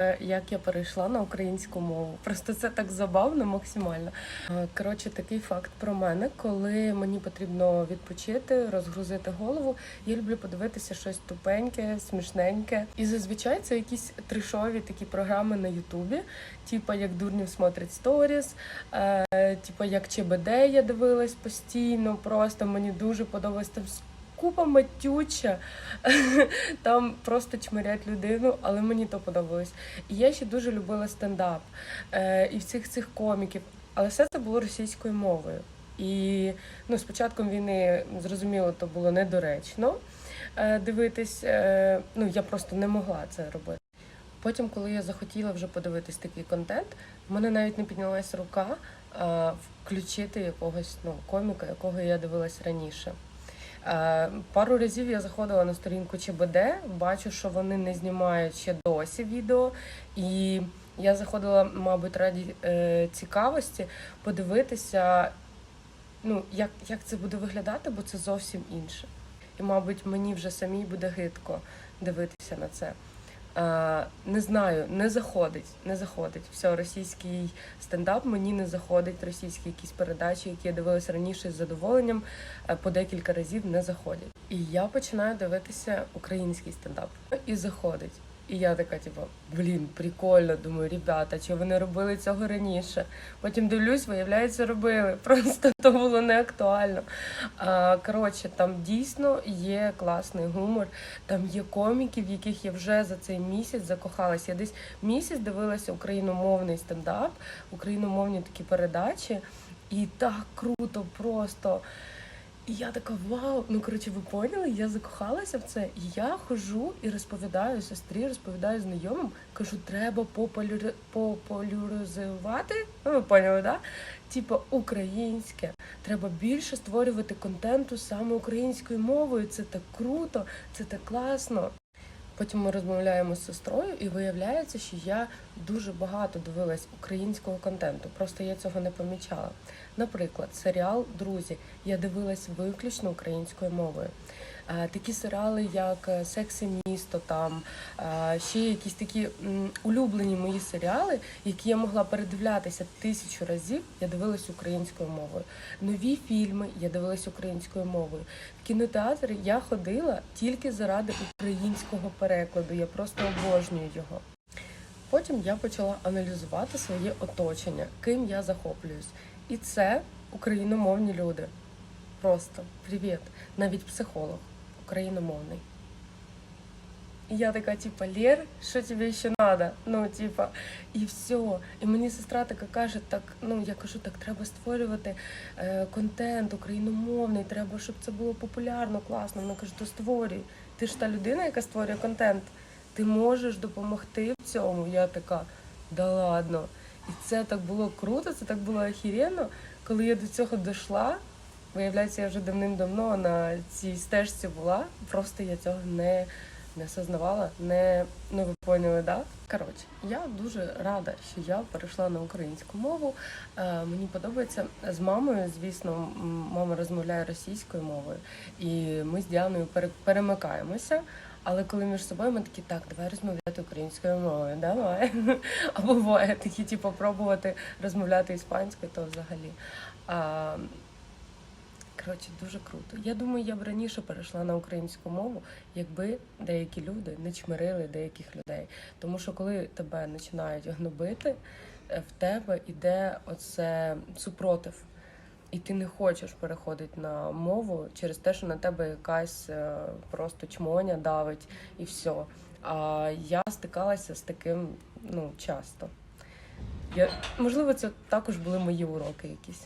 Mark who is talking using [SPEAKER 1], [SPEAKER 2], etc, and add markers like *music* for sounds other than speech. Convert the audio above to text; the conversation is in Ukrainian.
[SPEAKER 1] Е, Як я перейшла на українську мову. Просто це так забавно максимально. Е, Коротше, такий факт про мене. Коли мені потрібно відпочити, розгрузити голову, я люблю подивитися щось тупеньке, смішненьке. І зазвичай це якісь трешові такі програми на Ютубі, типу як Дурнів смотрить сторіс, е, типу як ЧБД я дивилась постійно. Просто мені дуже подобалось там. Купа матюча, *laughs* там просто чмирять людину, але мені то подобалось. І я ще дуже любила стендап е, і всіх цих коміків, але все це було російською мовою. І ну, з початком війни, зрозуміло, то було недоречно е, дивитись. Е, ну, я просто не могла це робити. Потім, коли я захотіла вже подивитись такий контент, в мене навіть не піднялася рука включити якогось ну, коміка, якого я дивилась раніше. Е, Пару разів я заходила на сторінку ЧБД, бачу, що вони не знімають ще досі відео. І я заходила, мабуть, раді е, цікавості подивитися, ну, як, як це буде виглядати, бо це зовсім інше. І, мабуть, мені вже самій буде гидко дивитися на це. Е, не знаю, не заходить, не заходить. Все, російський стендап мені не заходить, російські якісь передачі, які я дивилася раніше з задоволенням, е, по декілька разів не заходять. І я починаю дивитися український стендап. І заходить. І я така, типу, блін, прикольно. Думаю, ребята, чи вони робили цього раніше? Потім дивлюсь, виявляється, робили. *laughs* Просто то було не актуально. Коротше, там дійсно є класний гумор. Там є коміки, в яких я вже за цей місяць закохалася. Я десь місяць дивилася україномовний стендап, україномовні такі передачі, і так круто просто. І я така вау. Ну коротше, ви поняли? Я закохалася в це. Я хожу і розповідаю сестрі, розповідаю знайомим. Кажу, треба популяризувати, популяризувати. Ну, ви поняли, да? Типа українське. Треба більше створювати контенту саме українською мовою. Це так круто, це так класно. Потім ми розмовляємо з сестрою, і виявляється, що я дуже багато дивилась українського контенту. Просто я цього не помічала. Наприклад, серіал Друзі я дивилась виключно українською мовою. Е, Такі серіали, як е, Секс і місто, там е, ще якісь такі улюблені мої серіали, які я могла передивлятися тисячу разів, я дивилась українською мовою. Нові фільми я дивилась українською мовою. В кінотеатр я ходила тільки заради українського перекладу. Я просто обожнюю його. Потім я почала аналізувати своє оточення, ким я захоплююсь. І це україномовні люди. Просто привіт. Навіть психолог україномовний. І я така, типа, Лер, що тобі ще треба? Ну, типа, і все. І мені сестра така каже, так, ну я кажу, так треба створювати е, контент україномовний, треба, щоб це було популярно, класно. Вона каже, то створюй. Ти ж та людина, яка створює контент. Ти можеш допомогти в цьому. Я така, да ладно. І це так було круто, це так було охеренно. Коли я до цього дійшла, виявляється, я вже давним-давно на цій стежці була. Просто я цього не, не осознавала, не ну ви поняли, да? Коротше, я дуже рада, що я перейшла на українську мову. Е, мені подобається з мамою, звісно, мама розмовляє російською мовою, і ми з Діаною перемикаємося. Але коли між собою ми такі, так, давай розмовляти українською мовою, давай. *laughs* Або буває такі, типу, пробувати розмовляти іспанською, то взагалі. А, коротше, дуже круто. Я думаю, я б раніше перейшла на українську мову, якби деякі люди не чмирили деяких людей. Тому що коли тебе починають гнобити, е, в тебе йде оце супротив. І ти не хочеш переходити на мову через те, що на тебе якась е, просто чмоня давить і все. А я стикалася з таким ну, часто. Я, можливо, це також були мої уроки якісь.